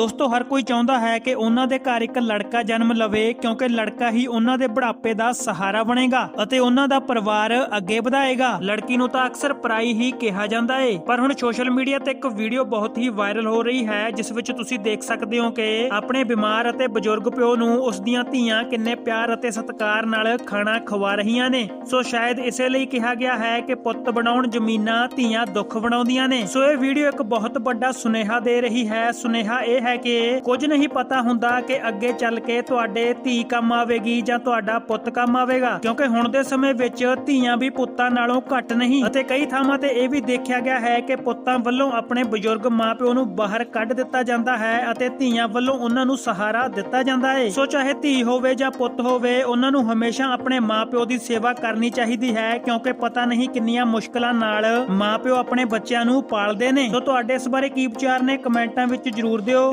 ਦੋਸਤੋ, ਹਰ ਕੋਈ ਚਾਹੁੰਦਾ ਹੈ ਕਿ ਉਹਨਾਂ ਦੇ ਘਰ ਇੱਕ ਲੜਕਾ ਜਨਮ ਲਵੇ, ਕਿਉਂਕਿ ਲੜਕਾ ਹੀ ਉਹਨਾਂ ਦੇ ਬੁਢਾਪੇ ਦਾ ਸਹਾਰਾ ਬਣੇਗਾ ਅਤੇ ਉਹਨਾਂ ਦਾ ਪਰਿਵਾਰ ਅੱਗੇ ਵਧਾਏਗਾ। ਲੜਕੀ ਨੂੰ ਤਾਂ ਅਕਸਰ ਪਰਾਈ ਹੀ ਕਿਹਾ ਜਾਂਦਾ ਏ। ਪਰ ਹੁਣ ਸੋਸ਼ਲ ਮੀਡੀਆ ਤੇ ਇੱਕ ਵੀਡੀਓ ਬਹੁਤ ਹੀ ਵਾਇਰਲ ਹੋ ਰਹੀ ਹੈ, ਜਿਸ ਵਿੱਚ ਤੁਸੀਂ ਦੇਖ ਸਕਦੇ ਹੋ ਕਿ ਆਪਣੇ ਬਿਮਾਰ ਅਤੇ ਬਜ਼ੁਰਗ ਪਿਓ ਨੂੰ ਉਸ ਦੀਆਂ ਧੀਆਂ ਕਿੰਨੇ ਪਿਆਰ ਅਤੇ ਸਤਿਕਾਰ ਨਾਲ ਖਾਣਾ ਖਵਾ ਰਹੀਆਂ ਨੇ। ਸੋ ਸ਼ਾਇਦ ਇਸੇ ਲਈ ਕਿਹਾ ਗਿਆ ਹੈ ਕਿ ਪੁੱਤ ਬਣਾਉਣ ਜ਼ਮੀਨਾਂ ਧੀਆਂ ਦੁੱਖ ਬਣਾਉਂਦੀਆਂ ਨੇ। ਸੋ ਇਹ ਵੀਡੀਓ ਇੱਕ ਬਹੁਤ ਵੱਡਾ ਸੁਨੇਹਾ ਦੇ ਰਹੀ ਹੈ। ਸੁਨੇਹਾ ਇਹ ਹੈ ਕਿ ਕੁਝ ਨਹੀਂ ਪਤਾ ਹੁੰਦਾ ਕਿ ਅੱਗੇ ਚੱਲ ਕੇ ਤੁਹਾਡੇ ਧੀ ਕੰਮ ਆਵੇਗੀ ਜਾਂ ਤੁਹਾਡਾ ਪੁੱਤ ਕੰਮ ਆਵੇਗਾ। ਕਿਉਂਕਿ ਹੁਣ ਦੇ ਸਮੇਂ ਵਿੱਚ ਧੀਆਂ ਵੀ ਪੁੱਤਾਂ ਨਾਲੋਂ ਘੱਟ ਨਹੀਂ। ਅਤੇ ਕਈ ਥਾਵਾਂ ਤੇ ਇਹ ਵੀ ਦੇਖਿਆ ਗਿਆ ਹੈ ਕਿ ਪੁੱਤਾਂ ਵੱਲੋਂ ਆਪਣੇ ਬਜ਼ੁਰਗ ਮਾਪਿਓ ਨੂੰ ਬਾਹਰ ਕੱਢ ਦਿੱਤਾ ਜਾਂਦਾ ਹੈ ਅਤੇ ਧੀਆਂ ਵੱਲੋਂ ਉਹਨਾਂ ਨੂੰ ਸਹਾਰਾ ਦਿੱਤਾ ਜਾਂਦਾ ਹੈ ਸੋ ਚਾਹੇ ਧੀ ਹੋਵੇ ਜਾਂ ਪੁੱਤ ਹੋਵੇ, ਉਹਨਾਂ ਨੂੰ ਹਮੇਸ਼ਾ ਆਪਣੇ ਮਾਪਿਓ ਦੀ ਸੇਵਾ ਕਰਨੀ ਚਾਹੀਦੀ ਹੈ, ਕਿਉਂਕਿ ਪਤਾ ਨਹੀਂ ਕਿੰਨੀਆਂ ਮੁਸ਼ਕਲਾਂ ਨਾਲ ਮਾਪਿਓ ਆਪਣੇ ਬੱਚਿਆਂ ਨੂੰ ਪਾਲਦੇ ਨੇ। ਸੋ ਤੁਹਾਡੇ ਇਸ ਬਾਰੇ ਕੀ ਵਿਚਾਰ ਨੇ? ਕਮੈਂਟਾਂ ਵਿੱਚ ਜਰੂਰ ਦਿਓ।